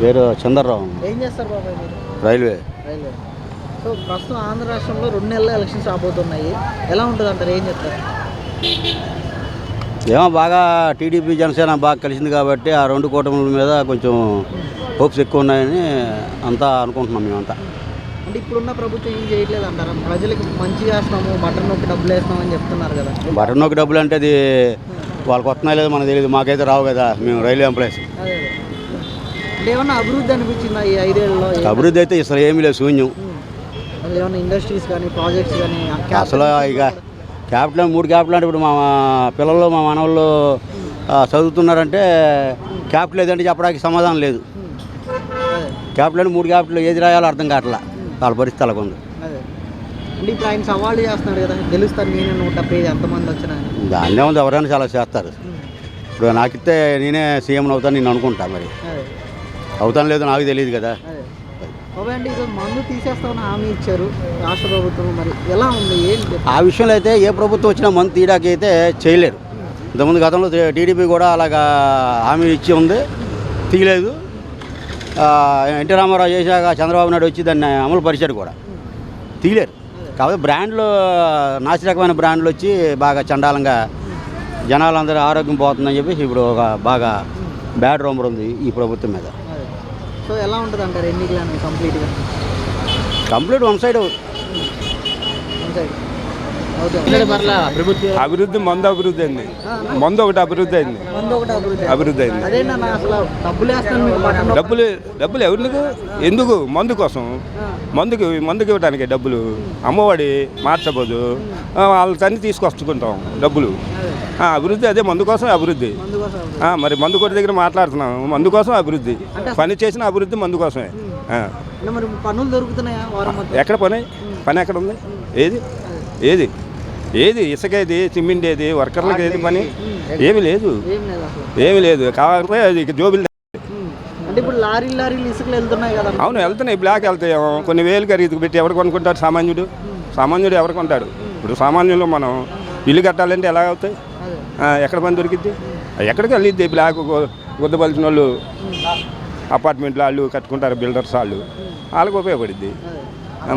పేరు చంద్రరావు. ఏం చేస్తారు బాబాయ్ మీరు? రైల్వే. రైల్వే. సో ప్రస్తుతం ఆంధ్ర రాష్ట్రంలో రెండు నెలల ఎలక్షన్స్ రాబోతున్నాయి. ఎలా ఉంటుంది అంటారు? ఏం చెప్తారు? ఏమో బాగా టీడీపీ జనసేన బాగా కలిసింది కాబట్టి ఆ రెండు కూటముల మీద కొంచెం హోప్స్ ఎక్కువ ఉన్నాయని అంతా అనుకుంటున్నాం మేమంతా. అంటే ఇప్పుడున్న ప్రభుత్వం ఏం చేయట్లేదు అంటారా? ప్రజలకు మంచి చేస్తున్నాము బటన్ నొక్కి డబ్బులు వేస్తున్నాం అని చెప్తున్నారు కదా. బటన్ నొక్కి డబ్బులు అంటే అది వాళ్ళకి వస్తున్నాయి లేదో మనకు తెలియదు. మాకైతే రావు కదా మేము రైల్వే ఎంప్లాయీస్. అంటే ఏమన్నా అభివృద్ధి అనిపించిందా ఈ ఐదేళ్ళలో అభివృద్ధి అయితే అసలు ఏమీ లేదు శూన్యం. అసలు ఏమన్నా ఇండస్ట్రీస్ కానీ ప్రాజెక్ట్స్ కానీ అసలు ఇక క్యాపిటల్ మూడు క్యాపిటల్ అంటే ఇప్పుడు మా పిల్లలు మా మనవాళ్ళు చదువుతున్నారంటే క్యాపిటల్ ఏదంటే చెప్పడానికి సమాధానం లేదు. క్యాపిటల్ అంటే మూడు క్యాపిటల్ ఏది రాయాలో అర్థం కావట్లా. వాళ్ళ పరిస్థితి అలాగ ఉంది. అదే. అంటే ఇప్పుడు ఆయన సవాళ్ళు చేస్తున్నాడు కదా గెలుస్తాను నేనే నూట డెబ్బై ఎంతమంది వచ్చినా. దాన్నే ఉంది ఎవరైనా చాలా చేస్తారు. ఇప్పుడు నాకిస్తే నేనే సీఎం అవుతాను నేను అనుకుంటా మరి. అవుతాను లేదో నాకు తెలియదు కదా. మందు తీసేస్తామని హామీ ఇచ్చారు రాష్ట్ర ప్రభుత్వం. మరి ఎలా ఉంది? ఆ విషయంలో అయితే ఏ ప్రభుత్వం వచ్చినా మందు తీయడానికి అయితే చేయలేరు. ఇంతకుముందు గతంలో టీడీపీ కూడా అలాగా హామీ ఇచ్చి ఉంది. తీయలేదు. ఎన్టీ రామారావు చేశాక చంద్రబాబు నాయుడు వచ్చి దాన్ని అమలు పరిచారు కూడా. తీయలేరు. కాబట్టి బ్రాండ్లు నాసిరకమైన బ్రాండ్లు వచ్చి బాగా చండాలంగా జనాలందరూ ఆరోగ్యం పోతుందని చెప్పేసి ఇప్పుడు ఒక బాగా బ్యాడ్ రూమర్ ఉంది ఈ ప్రభుత్వం మీద. సో ఎలా ఉంటుంది అంటారు ఎన్నికలు కంప్లీట్గా కంప్లీట్ వన్ సైడ్ ఓకే మరలా అభివృద్ధి మందు అభివృద్ధి అయింది. మందు ఒకటి అభివృద్ధి అయింది. అభివృద్ధి అయింది. డబ్బులు డబ్బులు ఎవరికి? ఎందుకు? మందు కోసం. మందుకి మందుకి ఇవ్వడానికి డబ్బులు. అమ్మఒడి మార్చబోదు. వాళ్ళ తన్ని తీసుకొచ్చుకుంటాం డబ్బులు. అభివృద్ధి అదే మందు కోసం అభివృద్ధి. మరి మందు కొట్టి దగ్గర మాట్లాడుతున్నాం. మందు కోసం అభివృద్ధి. పని చేసిన అభివృద్ధి మందు కోసమే. ఎక్కడ పని? పని ఎక్కడ ఉంది? ఏది? ఏది? ఏది ఇసుక ఏది సిమెంట్ ఏది వర్కర్లకు ఏది పని ఏమి లేదు ఏమి లేదు. కావాలంటే అది జోబులు ఉమ్. అంటే ఇప్పుడు లారీలు లారీలు ఇసుకలు వెళ్తున్నాయి కదా. అవును వెళ్తున్నాయి. బ్లాక్ వెళ్తాయి. కొన్ని వేలు ఖరీదు పెట్టి ఎవరు కొనుక్కుంటాడు సామాన్యుడు? సామాన్యుడు ఎవరు కొంటాడు? ఇప్పుడు సామాన్యులు మనం ఇల్లు కట్టాలంటే ఎలా అవుతాయి? ఎక్కడ పని దొరికిద్ది? ఎక్కడికి వెళ్ళిద్ది? బ్లాక్ గుద్దపలిచిన వాళ్ళు అపార్ట్మెంట్లు వాళ్ళు కట్టుకుంటారు బిల్డర్స్ వాళ్ళు. వాళ్ళకి ఉపయోగపడిద్ది.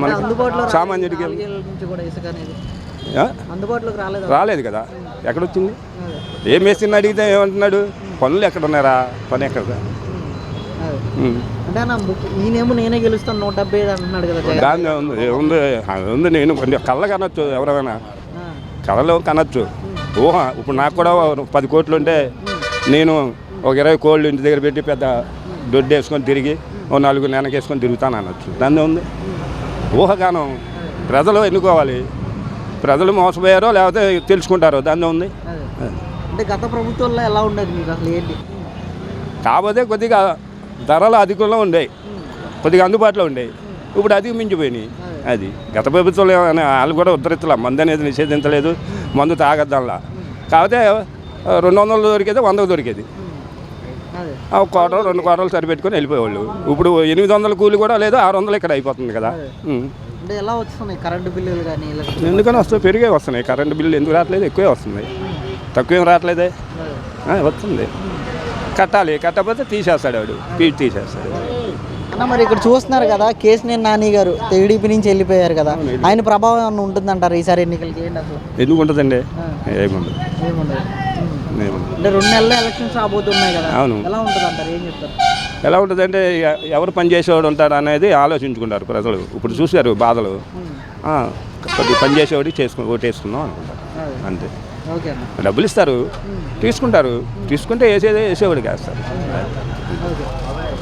మనకి సామాన్యుడికి రాలేదు? రాలేదు కదా. ఎక్కడొచ్చింది? ఏం వేసింది అడిగితే ఏమంటున్నాడు? పనులు ఎక్కడ? ఉన్నారా పని ఎక్కడ ఈయనేమో నేనే గెలుస్తాను నూట డెబ్బై ఐదు అంటున్నాడు కదా జగన్. దాన్ని ఉంది ఉంది అది ఉంది నేను కళ్ళ కనొచ్చు ఎవరైనా. ఆ, కళలో కనొచ్చు. ఊహ ఇప్పుడు నాకు కూడా పది కోట్లు ఉంటే నేను ఒక ఇరవై కోళ్ళు ఇంటి దగ్గర పెట్టి పెద్ద దొడ్డు వేసుకొని తిరిగి ఓ నలుగురు వెనకేసుకొని తిరుగుతాను అనొచ్చు. దాన్ని ఉంది. ఊహగానం. ప్రజలు ఎన్నుకోవాలి? ప్రజలు మోసపోయారో లేకపోతే తెలుసుకుంటారో దాన్ని ఉంది. అంటే గత ప్రభుత్వంలో ఎలా ఉండేది మీకు అసలు ఏంటి? కాకపోతే కొద్దిగా ధరలు అధికంలో ఉండేవి కొద్దిగా అందుబాటులో ఉండేవి ఇప్పుడు అధిక మించిపోయినాయి అది గత ప్రభుత్వంలో ఏమైనా వాళ్ళు కూడా ఉద్ధరించలే మందు అనేది నిషేధించలేదు మందు తాగద్దాంలా. కాకపోతే రెండు వందలు దొరికేది వందకు దొరికేది. ఒక కోటలు రెండు కోటలు సరిపెట్టుకొని వెళ్ళిపోయేవాళ్ళు. ఇప్పుడు ఎనిమిది వందల కూలి కూడా లేదు ఆరు వందలు ఇక్కడ అయిపోతుంది కదా. అంటే ఎలా వస్తున్నాయి కరెంటు బిల్లులు కానీ ఎందుకని వస్తాయి పెరిగే వస్తున్నాయి. కరెంటు బిల్లు ఎందుకు రావట్లేదు? ఎక్కువే వస్తున్నాయి. తక్కువేం రావట్లేదే? ఆ, వస్తుంది. కట్టాలి. కట్టకపోతే తీసేస్తాడు వాడు. పీట్ తీసేస్తాడు. అన్న మరి ఇక్కడ చూస్తున్నారు కదా కేసినేని నాని గారు టీడీపీ నుంచి వెళ్ళిపోయారు కదా. ఆయన ప్రభావం ఏమన్నా ఉంటుందంటారు ఈసారి ఎన్నికలకి? ఏంటి అసలు? ఎందుకు ఉంటుందండి. ఏముండదు. ఏముండదు. అంటే రెండు నెలల ఎలక్షన్స్ రాబోతున్నాయి కదా. అవును. ఎలా ఉంటుంది అంటారు ఏం చెప్తారు? ఎలా ఉంటుందంటే ఎవరు పని చేసేవాడు ఉంటాడు అనేది ఆలోచించుకుంటారు ప్రజలు. ఇప్పుడు చూశారు బాధలు. కొద్దిగా పని చేసేవాడికి చేసుకుని ఓటేసుకుందాం అనుకుంటారు. అంతే. డబ్బులు ఇస్తారు తీసుకుంటారు. తీసుకుంటే వేసేదే వేసేవాడికి వేస్తారు ఓకే.